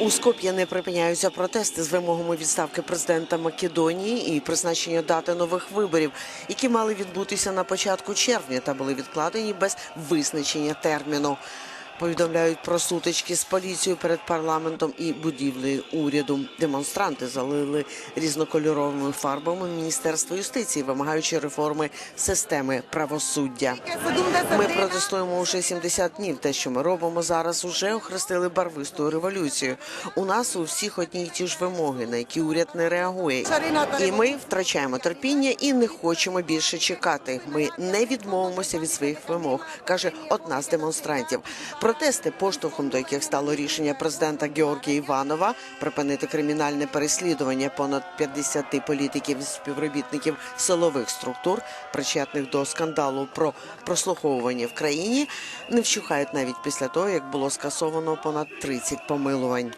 У Скоп'є не припиняються протести з вимогами відставки президента Македонії і призначення дати нових виборів, які мали відбутися на початку червня та були відкладені без визначення терміну. Повідомляють про сутички з поліцією перед парламентом і будівлею уряду. Демонстранти залили різнокольоровими фарбами Міністерство юстиції, вимагаючи реформи системи правосуддя. Ми протестуємо уже 70 днів. Те, що ми робимо зараз, уже охрестили барвистою революцією. У нас у всіх одні й ті ж вимоги, на які уряд не реагує. І ми втрачаємо терпіння і не хочемо більше чекати. Ми не відмовимося від своїх вимог, каже одна з демонстрантів. Протести, поштовхом до яких стало рішення президента Георгія Іванова припинити кримінальне переслідування понад 50 політиків і співробітників силових структур, причетних до скандалу про прослуховування в країні, не вщухають навіть після того, як було скасовано понад 30 помилувань.